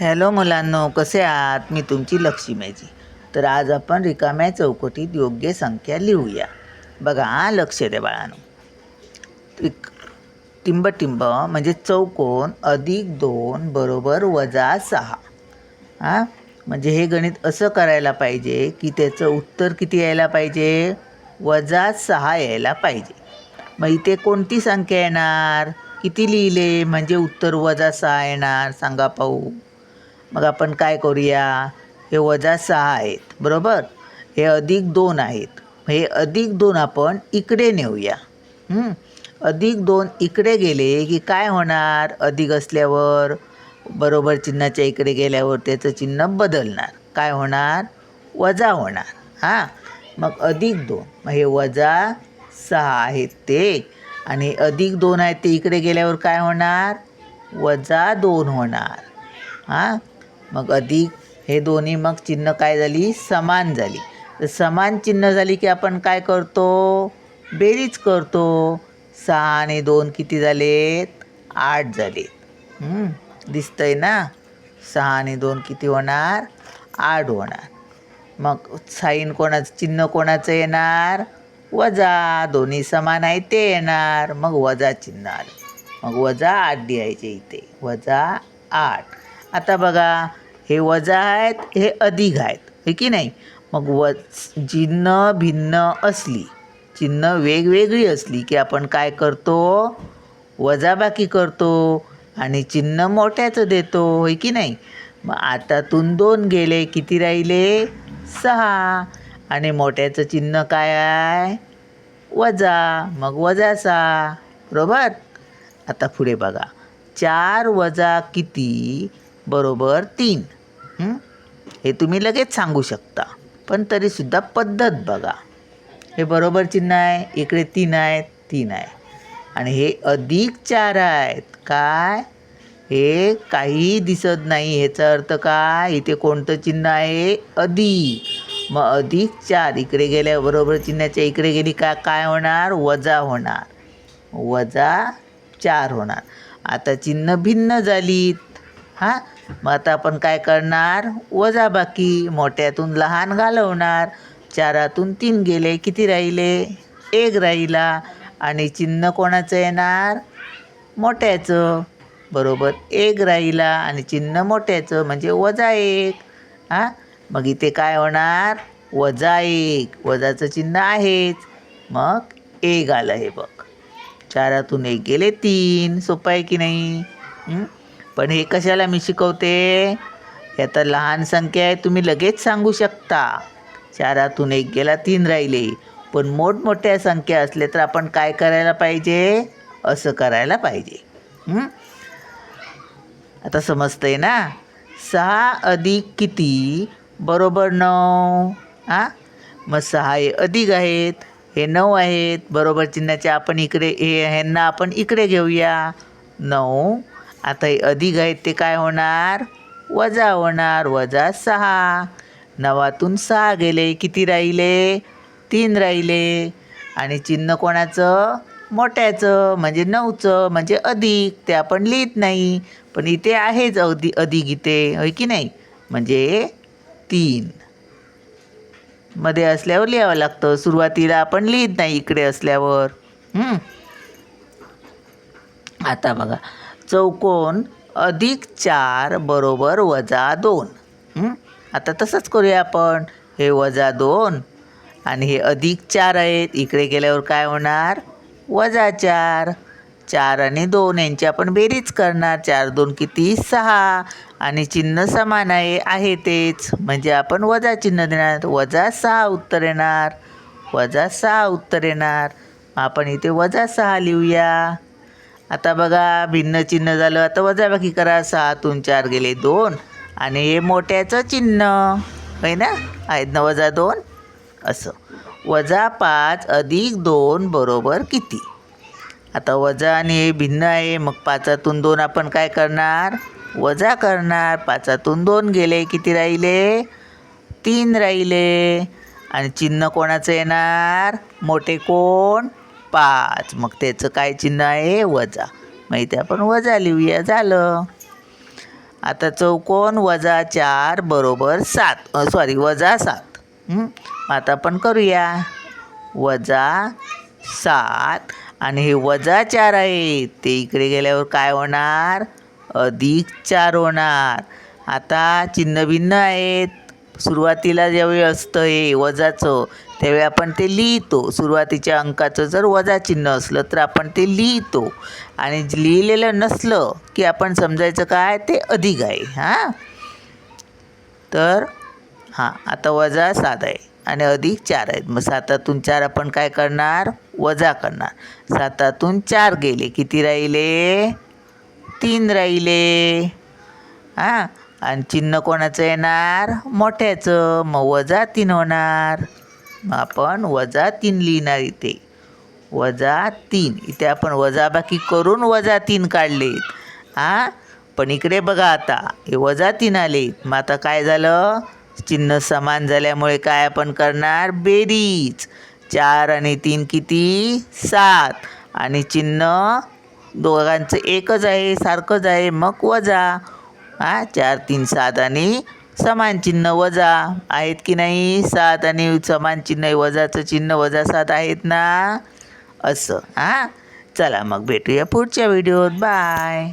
Hello मुलांनो कसे आहात? मी तुमची लक्ष्मीची तर आज आपण रिकाम्या चौकटीत योग्य संख्या लिहूया. बघा हा लक्ष द्या बाळानो. टिंब टिंबटिंब म्हणजे चौकोन अधिक दोन बरोबर वजा सहा. हां? म्हणजे हे गणित असं करायला पाहिजे की त्याचं उत्तर किती यायला पाहिजे? वजा सहा यायला पाहिजे. मग इथे कोणती संख्या येणार? किती लिहिले? म्हणजे उत्तर वजा सहा येणार. सांगा पाहू. मग आपण काय करूया? हे वजा सहा आहेत बरोबर? हे अधिक दोन आहेत. हे अधिक दोन आपण इकडे नेऊया. अधिक दोन इकडे गेले की काय होणार? अधिक असल्यावर बरोबर चिन्हाच्या इकडे गेल्यावर त्याचं चिन्ह बदलणार. काय होणार? वजा होणार. हां? मग अधिक दोन. मग हे वजा सहा आहेत ते. आणि अधिक दोन आहेत ते इकडे गेल्यावर काय होणार? वजा दोन होणार. हां? मग अधिक हे दोन्ही मग चिन्ह काय झाली? समान झाली. तर समान चिन्ह झाली की आपण काय करतो? बेरीज करतो. सहा आणि दोन किती झालेत? आठ झालेत. दिसतंय ना? सहा आणि दोन किती होणार? आठ होणार. मग साईन कोणाचं चिन्ह कोणाचं येणार? वजा. दोन्ही समान आहे ते येणार. मग वजा चिन्ह आलं. मग वजा आठ लिहायचे इथे. वजा आठ. आता बघा हे वजा आहेत हे अधिक आहेत हे की नाही? मग व चिन्ह भिन्न असली चिन्ह वेगवेगळी असली की आपण काय करतो? वजाबाकी करतो आणि चिन्ह मोठ्याचं देतो होय की नाही? मग आतातून दोन गेले किती राहिले? सहा. आणि मोठ्याचं चिन्ह काय आहे? वजा. मग वजा सहा. बरोबर? आता पुढे बघा. चार वजा किती? बरोबर तीन. हे? तुम्ही लगेच सांगू शकता. पण तरीसुद्धा पद्धत बघा. हे बरोबर चिन्ह आहे इकडे तीन आहेत तीन आहे. आणि हे अधिक चार आहेत. काय? हे काही दिसत नाही. ह्याचा अर्थ काय? इथे कोणतं चिन्ह आहे? अधिक. मग अधिक चार. इकडे गेल्या बरोबर चिन्हाच्या इकडे गेली का? काय होणार? वजा होणार. वजा चार होणार. आता चिन्ह भिन्न झालीत. हां? मग आता आपण काय करणार? वजा बाकी मोठ्यातून लहान घालवणार. चारातून तीन गेले किती राहिले? एक राहिला. आणि चिन्ह कोणाचं येणार? मोठ्याचं. बरोबर एक राहिला आणि चिन्ह मोठ्याचं म्हणजे वजा एक. हां? मग इथे काय होणार? वजा एक. वजाचं चिन्ह आहेच. मग एक आलं हे बघ. चारातून एक गेले तीन. सोपं आहे की नाही? पण हे कशाला मी शिकवते? हे तर लहान संख्या आहे तुम्ही लगेच सांगू शकता. चारातून एक गेला तीन राहिले. पण मोठमोठ्या संख्या असल्या तर आपण काय करायला पाहिजे? असं करायला पाहिजे. आता समजतं आहे ना? सहा अधिक किती? बरोबर नऊ. हां? मग सहा हे अधिक आहेत हे नऊ आहेत. बरोबर चिन्हाचे आपण इकडे हे ह्यांना आपण इकडे घेऊया. नऊ आता हे अधिक आहेत ते काय होणार? वजा होणार वजा सहा. नवातून सहा गेले किती राहिले? तीन राहिले. आणि चिन्ह कोणाचं? मोठ्याचं म्हणजे नऊचं म्हणजे अधिक. ते आपण लिहित नाही. पण इथे आहेच अगदी अधिक इथे होय की नाही? म्हणजे तीन. मध्ये असल्यावर लिहावं लागतं. सुरुवातीला आपण लिहित नाही इकडे असल्यावर. आता बघा. चौकोन अधिक चार बरोबर वजा दोन. आता तसंच करूया आपण. हे वजा दोन आणि हे अधिक चार आहेत. इकडे गेल्यावर काय होणार? वजा चार. चार आणि दोन यांची आपण बेरीज करणार. चार दोन किती? सहा. आणि चिन्ह समान आहे आहे तेच. म्हणजे आपण वजा चिन्ह देणार. वजा सहा उत्तर येणार. वजा सहा उत्तर येणार. आपण इथे वजा सहा लिहूया. आता बघा भिन्न चिन्ह झालं. आता वजाबाकी करा. सहातून चार गेले दोन. आणि हे मोठ्याचं चिन्ह. होय ना? आहेत ना वजा दोन? असं. वजा पाच अधिक दोन बरोबर किती? आता वजा आणि हे भिन्न आहे. मग पाचातून दोन आपण काय करणार? वजा करणार. पाचातून दोन गेले. किती राहिले? तीन राहिले. आणि चिन्ह कोणाचं येणार? मोठे कोण? पाच. मग त्याचं काय चिन्ह आहे? वजा. मग इथे आपण वजा लिहूया. झालं. आता चौकोन वजा चार बरोबर सात. सॉरी वजा सात. आता आपण करूया. वजा सात. आणि हे वजा चार आहे. ते इकडे गेल्यावर काय होणार? अधिक चार होणार. आता चिन्ह भिन्न आहेत. सुरुवातीला ज्यावेळी असतं हे वजाचं त्यावेळी आपण ते लिहितो. सुरुवातीच्या अंकाचं जर वजा चिन्ह असलं तर आपण ते लिहितो. आणि लिहिलेलं नसलं की आपण समजायचं काय ते अधिक आहे. हां? तर हां आता वजा सात आहे आणि अधिक चार आहेत. मग सातातून चार आपण काय करणार? वजा करणार. सातातून चार गेले. किती राहिले? तीन राहिले. हां? आणि चिन्ह कोणाचं येणार? मोठ्याचं. मग वजा तीन होणार. मग आपण वजा तीन लिहिणार इथे. वजा तीन. इथे आपण वजाबाकी करून वजा तीन काढलेत. हां पण इकडे बघा आता. हे वजा तीन आलेत. मग आता काय झालं? चिन्ह समान झाल्यामुळे काय आपण करणार? बेरीज. चार आणि तीन किती? सात. आणि चिन्ह दोघांचं एकच आहे सारखंच आहे. मग वजा. हां चार तीन सात आणि समान चिन्ह वजा. आहेत की नाही? सात आणि समान चिन्ह वजाचं चिन्ह वजा सात आहेत ना? असं हां? चला मग भेटूया पुढच्या व्हिडिओत. बाय.